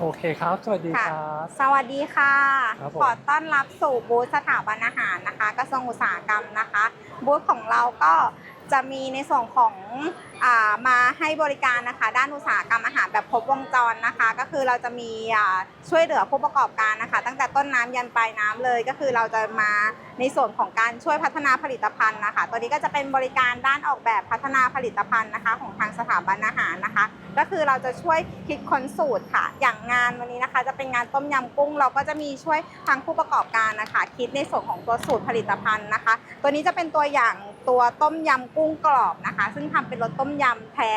โอเคครับ สวัสดีครับ สวัสดีค่ะ ครับผม ขอต้อนรับสู่บูธสถาบันอาหารนะคะกระทรวงอุตสาหกรรมนะคะ บูธของเราก็ จะมีในส่วนของอามาให้บริการนะคะ ด้านอุตสาหกรรมอาหารแบบครบวงจรนะคะ ก็คือเราจะมีอ่าช่วยเหลือผู้ประกอบการนะคะ ตั้งแต่ต้นน้ำยันปลายน้ำเลย ก็คือเราจะมาในส่วนของการช่วยพัฒนาผลิตภัณฑ์นะคะ ตัวนี้ก็จะเป็นบริการด้านออกแบบพัฒนาผลิตภัณฑ์นะคะ ของทางสถาบันอาหารนะคะ ก็คือเราจะช่วยคิดค้นสูตรค่ะ อย่างงานวันนี้นะคะ จะเป็นงานต้มยำกุ้ง เราก็จะมีช่วยทางผู้ประกอบการนะคะ คิดในส่วนของตัวสูตรผลิตภัณฑ์นะคะ ตัวนี้จะเป็นตัวอย่างตัวต้มยำกุ้งกรอบนะคะ ซึ่งทำเป็นรสต้มยำแท้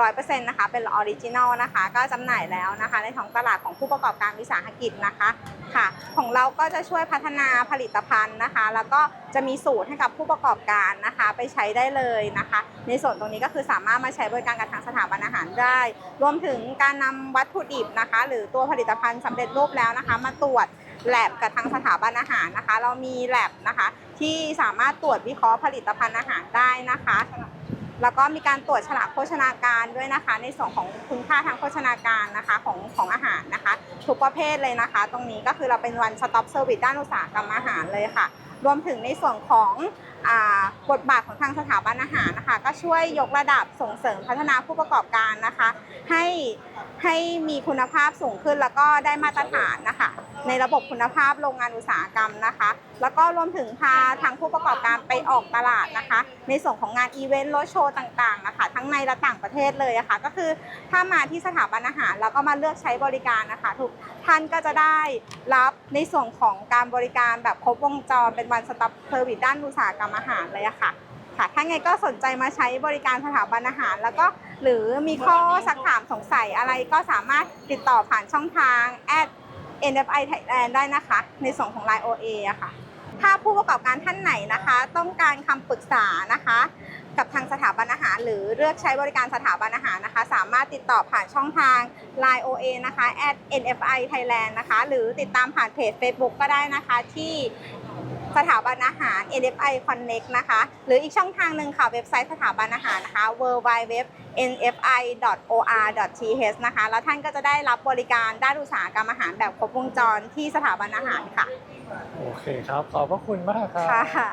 ร้อยเปอร์เซ็นต์นะคะ เป็นออริจินอลนะคะ ก็จำหน่ายแล้วนะคะ ในท้องตลาดของผู้ประกอบการวิสาหกิจนะคะค่ะ ของเราก็จะช่วยพัฒนาผลิตภัณฑ์นะคะ แล้วก็จะมีสูตรให้กับผู้ประกอบการนะคะ ไปใช้ได้เลยนะคะ ในส่วนตรงนี้ก็คือสามารถมาใช้บริการกับทางสถาบันอาหารได้ รวมถึงการนำวัตถุดิบนะคะ หรือตัวผลิตภัณฑ์สำเร็จรูปแล้วนะคะ มาตรวจ แลบกับทางสถาบันอาหารนะคะ เรามีแลบนะคะ ที่สามารถตรวจวิเคราะห์ผลิตภัณฑ์อาหารได้นะคะ แล้วก็มีการตรวจฉลากโภชนาการด้วยนะคะ ในส่วนของคุณค่าทางโภชนาการนะคะของของอาหารนะคะ ทุกประเภทเลยนะคะ ตรงนี้ก็คือเราเป็นวันสต็อปเซอร์วิสด้านอุตสาหกรรมอาหารเลยค่ะ รวมถึงในส่วนของบทบาทของทางสถาบันอาหารนะคะ ก็ช่วยยกระดับส่งเสริมพัฒนาผู้ประกอบการนะคะ ให้ให้มีคุณภาพสูงขึ้นแล้วก็ได้มาตรฐานนะคะ ในระบบคุณภาพโรงงานอุตสาหกรรมนะคะ แล้วก็รวมถึงพาทางผู้ประกอบการไปออกตลาดนะคะ ในส่วนของงานอีเวนต์รถโชว์ต่างๆนะคะ ทั้งในและต่างประเทศเลยอะคะก็คือถ้ามาที่สถาบันอาหารแล้วก็มาเลือกใช้บริการนะคะทุกท่านก็จะได้รับในส่วนของการบริการแบบครบวงจรเป็นวันสต็อปเซอร์วิสด้านอุตสาหกรรมอาหารเลยอะค่ะค่ะ ถ้าไงก็สนใจมาใช้บริการสถาบันอาหาร แล้วก็หรือมีข้อสักถามสงสัยอะไรก็สามารถติดต่อผ่านช่องทาง NFI Thailand ได้นะคะ ในส่วนของ Line OA อะค่ะ ถ้าผู้ประกอบการท่านไหนนะคะ ต้องการคำปรึกษานะคะ กับทางสถาบันอาหาร หรือเลือกใช้บริการสถาบันอาหารนะคะ สามารถติดต่อผ่านช่องทาง Line OA นะคะ @NFI Thailand นะคะ หรือติดตามผ่านเพจ Facebook ก็ได้นะคะที่ สถาบันอาหาร NFI Connect นะคะ หรืออีกช่องทางหนึ่งค่ะ เว็บไซต์สถาบันอาหารนะคะ www.nfi.or.th นะคะ แล้วท่านก็จะได้รับบริการด้านอุตสาหกรรมอาหารแบบครบวงจรที่สถาบันอาหารค่ะ โอเคครับ ขอบพระคุณมากครับ ค่ะ